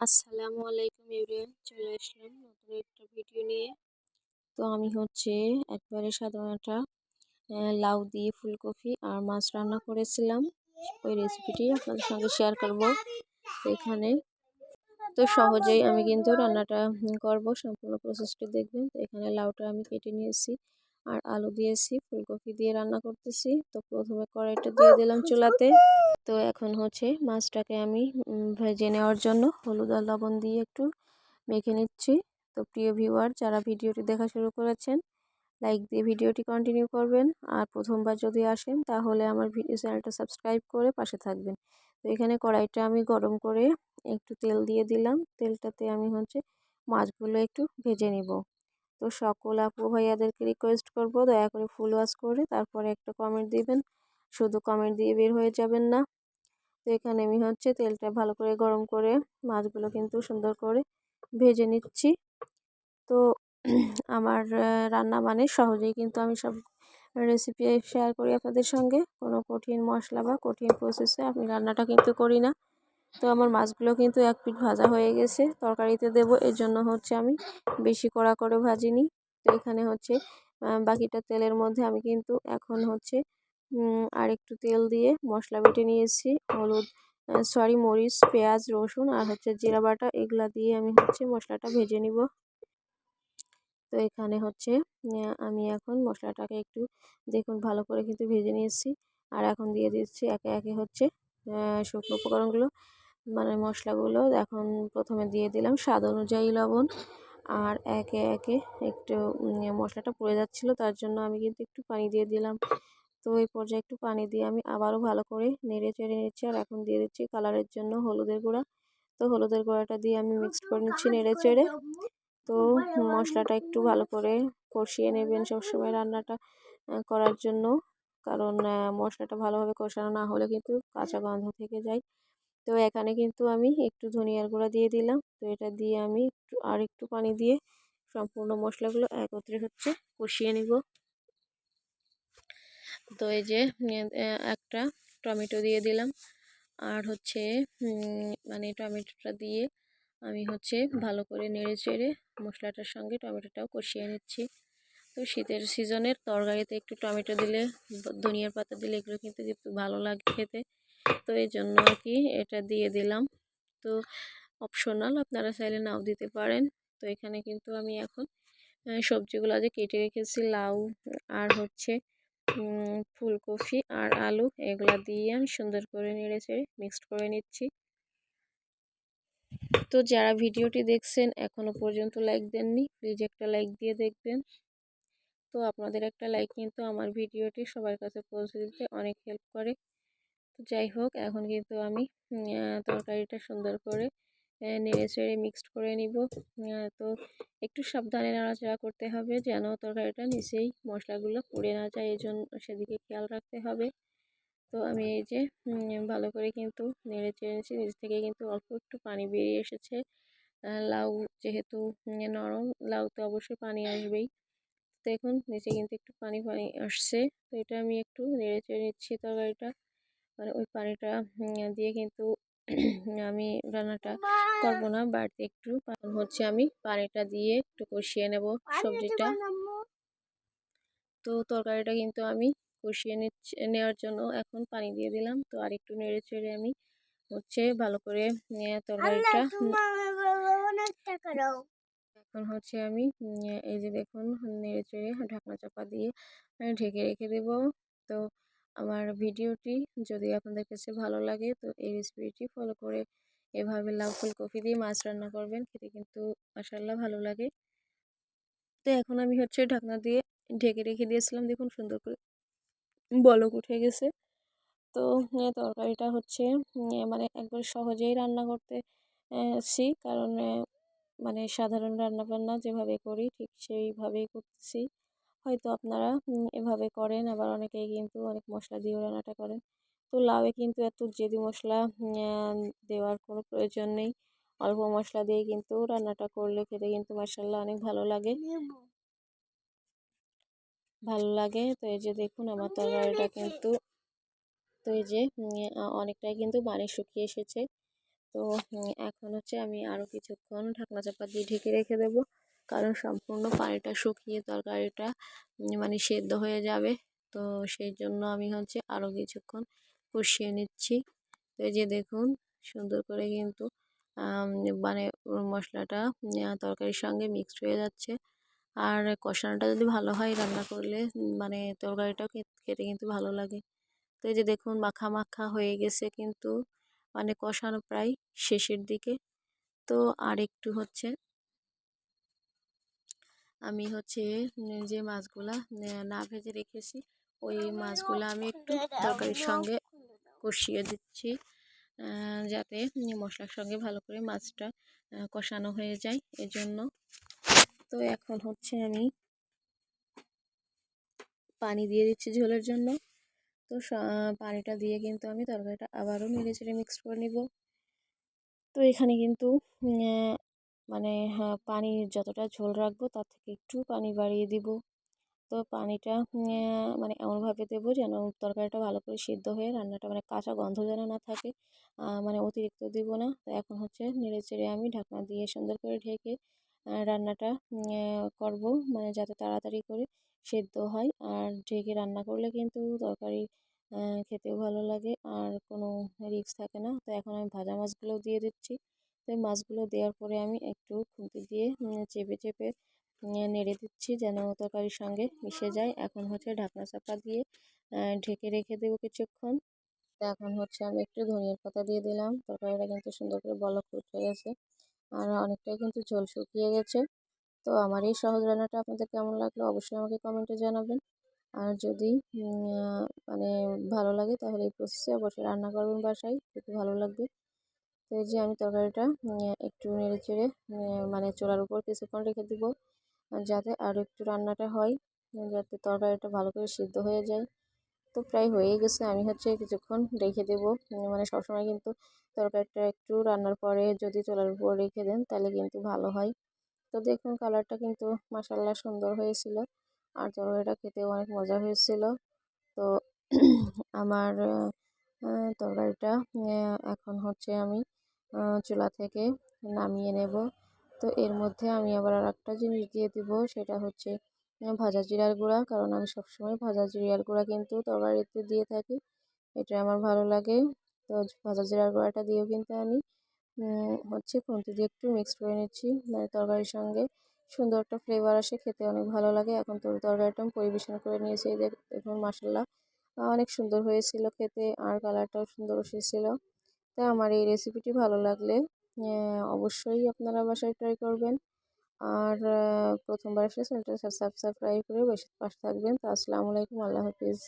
আসসালামু আলাইকুম এভরিওয়ান চলে আসলাম নতুন একটা ভিডিও নিয়ে। তো আমি হচ্ছে একবারে সাধারণ একটা লাউ দিয়ে ফুলকপি আর মাছ রান্না করেছিলাম। ওই রেসিপিটি আপনাদের সঙ্গে শেয়ার করব এখানে। তো সহজেই আমি কিন্তু রান্নাটা করব, সম্পূর্ণ প্রসেসটি দেখবেন। তো এখানে লাউটা আমি কেটে নিয়েছি। আর আলু দিয়েছি, ফুলকপি দিয়ে রান্না করতেছি। তো প্রথমে কড়াইটা দিয়ে দিলাম চুলাতে। তো এখন হচ্ছে মাছটাকে আমি ভেজে নেওয়ার জন্য হলুদ আর লবণ দিয়ে একটু মেখে নিচ্ছি। তো প্রিয় ভিউয়ার, যারা ভিডিওটি দেখা শুরু করেছেন, লাইক দিয়ে ভিডিওটি কন্টিনিউ করবেন। আর প্রথমবার যদি আসেন, তাহলে আমার ভিডিও চ্যানেলটা সাবস্ক্রাইব করে পাশে থাকবেন। তো এখানে কড়াইটা আমি গরম করে একটু তেল দিয়ে দিলাম। তেলটাতে আমি হচ্ছে মাছগুলো একটু ভেজে নিব। তো সকল আপু ভাইয়াদেরকে রিকোয়েস্ট করব, দয়া করে ফুল ওয়াশ করে তারপরে একটা কমেন্ট দিবেন। শুধু কমেন্ট দিয়ে বের হয়ে যাবেন না। তো এখানে আমি হচ্ছে তেলটা ভালো করে গরম করে মাছগুলো কিন্তু সুন্দর করে ভেজে নিচ্ছি। তো আমার রান্না মানে সহজেই কিন্তু আমি সব রেসিপি শেয়ার করি আপনাদের সঙ্গে। কোনো কঠিন মশলা বা কঠিন প্রসেসে আমি রান্নাটা কিন্তু করি না। তো আমার মাছগুলো কিন্তু এক পিঠ ভাজা হয়ে গেছে। তরকারিতে দেব, এর জন্য হচ্ছে আমি বেশি কড়া করে ভাজিনি। তো এখানে হচ্ছে বাকিটা তেলের মধ্যে আমি কিন্তু এখন হচ্ছে আর একটু তেল দিয়ে মশলা বেটে নিয়েছি। হলুদ সরি, মরিচ, পেঁয়াজ, রসুন আর হচ্ছে জিরা বাটা, এগুলা দিয়ে আমি হচ্ছে মশলাটা ভেজে নিব। তো এখানে হচ্ছে আমি এখন মশলাটাকে একটু দেখুন ভালো করে কিন্তু ভেজে নিয়েছি। আর এখন দিয়ে দিচ্ছি একে একে হচ্ছে শুকনো উপকরণগুলো। মানে মশলাগুলো এখন প্রথমে দিয়ে দিলাম স্বাদ অনুযায়ী লবণ। আর একে একে একটু মশলাটা পড়ে যাচ্ছিল, তার জন্য আমি কিন্তু একটু পানি দিয়ে দিলাম। তো এই পর্যায়ে একটু পানি দিয়ে আমি আবারও ভালো করে নেড়ে চেড়ে নিচ্ছি। আর এখন দিয়ে দিচ্ছি কালারের জন্য হলুদের গুঁড়া। তো হলুদের গুঁড়াটা দিয়ে আমি মিক্সড করে নিচ্ছি নেড়ে চেড়ে। তো মশলাটা একটু ভালো করে কষিয়ে নেবেন সবসময় রান্নাটা করার জন্য। কারণ মশলাটা ভালোভাবে কষানো না হলে কিন্তু কাঁচা গন্ধ থেকে যায়। তো এখানে কিন্তু আমি একটু ধনিয়ার গুঁড়া দিয়ে দিলাম। তো এটা দিয়ে আমি একটু, আর একটু পানি দিয়ে সম্পূর্ণ মশলাগুলো একত্রে হচ্ছে কষিয়ে নিব। তো এই যে একটা টমেটো দিয়ে দিলাম। আর হচ্ছে মানে টমেটোটা দিয়ে আমি হচ্ছে ভালো করে নেড়ে চেড়ে মশলাটার সঙ্গে টমেটোটাও কষিয়ে নিচ্ছি। তো শীতের সিজনের তরকারিতে একটু টমেটো দিলে, ধনিয়ার পাতা দিলে এগুলো কিন্তু ভালো লাগে খেতে। তো এই জন্য আর কি এটা দিয়ে দিলাম। তো অপশনাল আপনারা চাইলে নাও দিতে পারেন। তো এখানে কিন্তু আমি এখন সবজিগুলো যে কেটে রেখেছি, লাউ আর হচ্ছে ফুলকপি আর আলু, এগুলা দিয়ে আমি সুন্দর করে নেড়ে মিক্সড করে নিচ্ছি। তো যারা ভিডিওটি দেখছেন এখনও পর্যন্ত লাইক দেননি প্লিজ একটা লাইক দিয়ে দেখবেন। তো আপনাদের একটা লাইক কিন্তু আমার ভিডিওটি সবার কাছে পৌঁছে দিতে অনেক হেল্প করে। তো যাই হোক, এখন কিন্তু আমি তরকারিটা সুন্দর করে নেড়ে চেড়ে মিক্সড করে নিব। তো একটু সাবধানে নাড়াচাড়া করতে হবে যেন তরকারিটা নিচেই মশলাগুলো পুড়ে না যায় এই জন্য সেদিকে খেয়াল রাখতে হবে। তো আমি এই যে ভালো করে কিন্তু নেড়ে চেড়েছি নিচ থেকে কিন্তু অল্প একটু পানি বেরিয়ে এসেছে। লাউ যেহেতু নরম, লাউ তো অবশ্যই পানি আসবেই। দেখুন, নিচে কিন্তু একটু পানি পানি আসছে। তো এটা আমি একটু নেড়ে চেড়ে নিচ্ছি তরকারিটা। মানে ওই পানিটা দিয়ে কিন্তু আমি রান্নাটা করব না। বাড়িতে একটু হচ্ছে আমি পানিটা দিয়ে একটু কষিয়ে নেব সবজিটা। তো তরকারিটা কিন্তু আমি কষিয়ে নিচ্ছি নেওয়ার জন্য এখন পানি দিয়ে দিলাম। তো আর একটু নেড়ে চেড়ে আমি হচ্ছে ভালো করে তরকারিটা এখন হচ্ছে আমি এই যে দেখুন নেড়ে চেড়ে ঢাকনা চাপা দিয়ে ঢেকে রেখে দেব। তো আমার ভিডিওটি যদি আপনাদের কাছে ভালো লাগে, তো এই রেসিপিটি ফলো করে এভাবে লাউ ফুলকপি দিয়ে মাছ রান্না করবেন। খেতে কিন্তু মাসাল্লাহ ভালো লাগে। তো এখন আমি হচ্ছে ঢাকনা দিয়ে ঢেকে রেখে দিয়েছিলাম। দেখুন সুন্দর করে বলক উঠে গেছে। তো তরকারিটা হচ্ছে মানে একবার সহজেই রান্না করতে সি কারণ মানে সাধারণ রান্নাবান্না যেভাবে করি, ঠিক সেইভাবেই করতেছি। হয়তো আপনারা এভাবে করেন। আবার অনেকেই কিন্তু অনেক মশলা দিয়েও রান্নাটা করেন। তো লাউয়ে কিন্তু এত জেদি মশলা দেওয়ার কোনো প্রয়োজন নেই। অল্প মশলা দিয়ে কিন্তু রান্নাটা করলে খেতে কিন্তু মাসাল্লাহ অনেক ভালো লাগে। ভালো লাগে। তো এই যে দেখুন, আমার তরকারিটা কিন্তু, তো এই যে অনেকটাই কিন্তু পানি শুকিয়ে এসেছে। তো এখন হচ্ছে আমি আরও কিছুক্ষণ ঢাকনা চাপা দিয়ে ঢেকে রেখে দেবো। কারণ সম্পূর্ণ পানিটা শুকিয়ে তরকারিটা মানে সেদ্ধ হয়ে যাবে। তো সেই জন্য আমি হচ্ছে আরও কিছুক্ষণ কষিয়ে নিচ্ছি। তো এই যে দেখুন, সুন্দর করে কিন্তু মানে মশলাটা তরকারির সঙ্গে মিক্সড হয়ে যাচ্ছে। আর কষানোটা যদি ভালো হয় রান্না করলে মানে তরকারিটাও খেতে কিন্তু ভালো লাগে। তো এই যে দেখুন, মাখা মাখা হয়ে গেছে কিন্তু মানে কষানো প্রায় শেষের দিকে। তো আর একটু হচ্ছে আমি হচ্ছে যে মাছগুলা না ভেজে রেখেছি, ওই মাছগুলো আমি একটু তরকারির সঙ্গে কষিয়ে দিচ্ছি যাতে মশলার সঙ্গে ভালো করে মাছটা কষানো হয়ে যায় এজন্য। তো এখন হচ্ছে আমি পানি দিয়ে দিচ্ছি ঝোলের জন্য। তো পানিটা দিয়ে কিন্তু আমি তরকারিটা আবারও নেড়ে চেড়ে মিক্স করে নিব। তো এখানে কিন্তু মানে হ্যাঁ, পানি যতটা ঝোল রাখব তার থেকে একটু পানি বাড়িয়ে দিব। তো পানিটা মানে এমনভাবে দেবো যেন তরকারিটা ভালো করে সিদ্ধ হয়ে রান্নাটা মানে কাঁচা গন্ধ যেন না থাকে। মানে অতিরিক্ত দিব না। তো এখন হচ্ছে নেড়ে চেড়ে আমি ঢাকনা দিয়ে সুন্দর করে ঢেকে রান্নাটা করব মানে যাতে তাড়াতাড়ি করে সেদ্ধ হয়। আর ঢেকে রান্না করলে কিন্তু তরকারি খেতেও ভালো লাগে। আর কোনো রিস্ক থাকে না। তো এখন আমি ভাজা মাছগুলোও দিয়ে দিচ্ছি। তো মাছগুলো দেওয়ার পরে আমি একটু খুন্তি দিয়ে চেপে চেপে নেড়ে দিচ্ছি যেন তরকারির সঙ্গে মিশে যায়। এখন হচ্ছে ঢাকনা চাপা দিয়ে ঢেকে রেখে দেবো কিছুক্ষণ। তো এখন হচ্ছে আমি একটু ধনিয়ার পাতা দিয়ে দিলাম। তরকারিটা কিন্তু সুন্দর করে বলক উঠে গেছে আর অনেকটাই কিন্তু ঝোল শুকিয়ে গেছে। তো আমার এই সহজ রান্নাটা আপনাদের কেমন লাগল অবশ্যই আমাকে কমেন্টে জানাবেন। আর যদি মানে ভালো লাগে তাহলে এই প্রসেসে অবশ্যই রান্না করবেন বাসায়। খেতে ভালো লাগবে। তো এই যে আমি তরকারিটা একটু নেড়ে চেড়ে মানে চোলার উপর কিছুক্ষণ রেখে দিব যাতে আরও একটু রান্নাটা হয় যাতে তরকারিটা ভালো করে সিদ্ধ হয়ে যায়। তো প্রায় হয়েই গেছে, আমি হচ্ছে কিছুক্ষণ রেখে দেবো মানে সবসময় কিন্তু তরকারিটা একটু রান্নার পরে যদি চোলার উপর রেখে দেন, তাহলে কিন্তু ভালো হয়। তো দেখুন কালারটা কিন্তু মাসাল্লাহ সুন্দর হয়েছিল, আর তরকারিটা খেতেও অনেক মজা হয়েছিল। তো আমার তরকারিটা এখন হচ্ছে আমি চুলা থেকে নামিয়ে নেব। তো এর মধ্যে আমি আবার আর একটা জিনিস দিয়ে দিব, সেটা হচ্ছে ভাজা জিরার গুঁড়া। কারণ আমি সবসময় ভাজা জিরার গুঁড়া কিন্তু তরকারিতে দিয়ে থাকি, এটা আমার ভালো লাগে। তো ভাজা জিরার গুঁড়াটা দিয়েও কিন্তু আমি হচ্ছে খুন্তি দিয়ে একটু মিক্স করে নিচ্ছি। মানে তরকারির সঙ্গে সুন্দর একটা ফ্লেভার আসে, খেতে অনেক ভালো লাগে। এখন তো তরকারিটা পরিবেশন করে নিয়েছি। দেখুন মশলা অনেক সুন্দর হয়েছিল খেতে, আর কালারটাও সুন্দর এসেছিল। তো আমার এই রেসিপিটি ভালো লাগলে অবশ্যই আপনারা বাসায় ট্রাই করবেন। আর প্রথমবার আসলে চ্যানেলটা সাবস্ক্রাইব করে বসে পাশে থাকবেন। তো আসসালামু আলাইকুম, আল্লাহ হাফিজ।